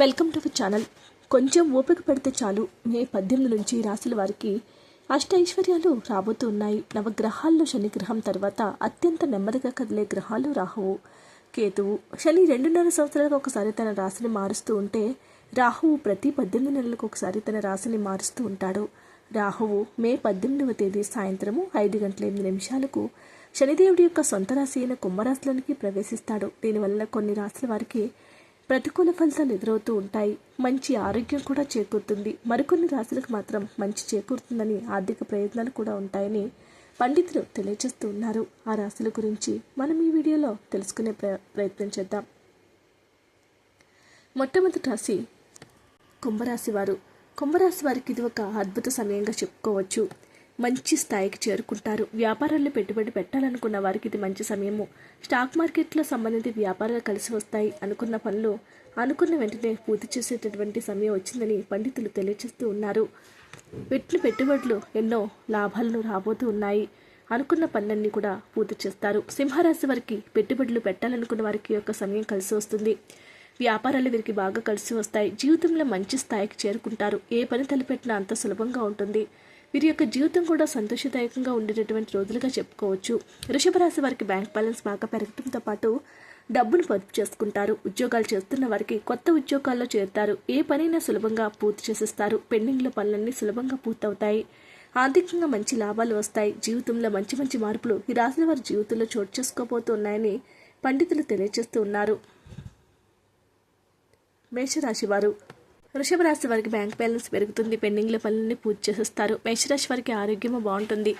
Welcome to our channel కొంచెం ఓపిక పెడితే చాలు. మే పద్దెనిమిది నుంచి రాశుల వారికి అష్ట ఐశ్వర్యాలు రాబోతూ ఉన్నాయి. నవగ్రహాల్లో శని గ్రహం తర్వాత అత్యంత నెమ్మదిగా కదిలే గ్రహాలు రాహువు. కేతువు శని రెండున్నర సంవత్సరాలకు ఒకసారి తన రాశిని మారుస్తూ ఉంటే రాహువు ప్రతి పద్దెనిమిది నెలలకు ఒకసారి తన రాశిని మారుస్తూ ఉంటాడు. రాహువు మే పద్దెనిమిదవ తేదీ సాయంత్రము ఐదు గంటల ఎనిమిది నిమిషాలకు శనిదేవుడి యొక్క సొంత రాశి అయిన కుంభరాశిలోనికి ప్రవేశిస్తాడు. దీనివల్ల కొన్ని రాశుల వారికి ప్రతికూల ఫలితాలు ఎదురవుతూ ఉంటాయి. మంచి ఆరోగ్యం కూడా చేకూరుతుంది. మరికొన్ని రాశులకు మాత్రం మంచి చేకూరుతుందని ఆర్థిక ప్రయత్నాలు కూడా ఉంటాయని పండితులు తెలియజేస్తూ ఉన్నారు. ఆ రాశుల గురించి మనం ఈ వీడియోలో తెలుసుకునే ప్ర ప్రయత్నం చేద్దాం. మొట్టమొదటి రాశి కుంభరాశి వారు. కుంభరాశి వారికి ఇది ఒక అద్భుత సమయంగా చెప్పుకోవచ్చు. మంచి స్థాయికి చేరుకుంటారు. వ్యాపారాల్లో పెట్టుబడి పెట్టాలనుకున్న వారికి ఇది మంచి సమయము. స్టాక్ మార్కెట్లో సంబంధిత వ్యాపారాలు కలిసి వస్తాయి అనుకున్న పనులు అనుకున్న వెంటనే పూర్తి చేసేటటువంటి సమయం వచ్చిందని పండితులు తెలియజేస్తూ ఉన్నారు. పెట్టిన పెట్టుబడులు ఎన్నో లాభాలను రాబోతూ ఉన్నాయి అనుకున్న పనులన్నీ కూడా పూర్తి చేస్తారు. సింహరాశి వారికి పెట్టుబడులు పెట్టాలనుకున్న వారికి యొక్క సమయం కలిసి వస్తుంది. వ్యాపారాలు వీరికి బాగా కలిసి వస్తాయి. జీవితంలో మంచి స్థాయికి చేరుకుంటారు. ఏ పని తలపెట్టినా అంత సులభంగా ఉంటుంది. వీరి యొక్క జీవితం కూడా సంతోషదాయకంగా ఉండేటటువంటి రోజులుగా చెప్పుకోవచ్చు. వృషభ రాశి వారికి బ్యాంక్ బ్యాలెన్స్ బాగా పెరగడంతో పాటు డబ్బును పొదుపు చేసుకుంటారు. ఉద్యోగాలు చేస్తున్న వారికి కొత్త ఉద్యోగాల్లో చేరుతారు. ఏ పనైనా సులభంగా పూర్తి చేసేస్తారు. పెండింగ్లో పనులన్నీ సులభంగా పూర్తవుతాయి. ఆర్థికంగా మంచి లాభాలు వస్తాయి. జీవితంలో మంచి మంచి మార్పులు ఈ రాశుల వారి జీవితంలో చోటు చేసుకోబోతున్నాయని పండితులు తెలియజేస్తూ ఉన్నారు. మేషరాశి వారు వృషభ రాశి వారికి బ్యాంక్ బ్యాలెన్స్ పెరుగుతుంది. పెండింగ్ల పనులన్నీ పూర్తి చేసేస్తారు. మేషరాశి వారికి ఆరోగ్యం బాగుంటుంది.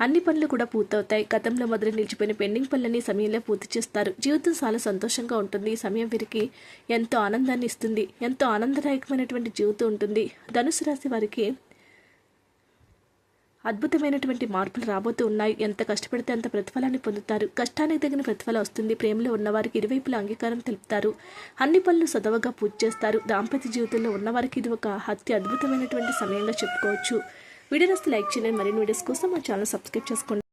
అన్ని పనులు కూడా పూర్తవుతాయి. గతంలో మొదలు నిలిచిపోయిన పెండింగ్ పనులన్నీ సమయంలో పూర్తి చేస్తారు. జీవితం చాలా సంతోషంగా ఉంటుంది. ఈ సమయం వీరికి ఎంతో ఆనందాన్ని ఇస్తుంది. ఎంతో ఆనందదాయకమైనటువంటి జీవితం ఉంటుంది. ధనుసు రాశి వారికి అద్భుతమైనటువంటి మార్పులు రాబోతూ ఉన్నాయి. ఎంత కష్టపడితే అంత ప్రతిఫలాన్ని పొందుతారు. కష్టానికి తగిన ప్రతిఫలం వస్తుంది. ప్రేమలో ఉన్నవారికి ఇరువైపుల అంగీకారం తెలుపుతారు. అన్ని పనులు సదవగా పూజ చేస్తారు. దాంపత్య జీవితంలో ఉన్నవారికి ఇది ఒక అతి అద్భుతమైనటువంటి సమయంగా చెప్పుకోవచ్చు. వీడియో నస్తే లైక్ చేయండి. మరిన్ని వీడియోస్ కోసం మా ఛానల్ సబ్స్క్రైబ్ చేసుకోండి.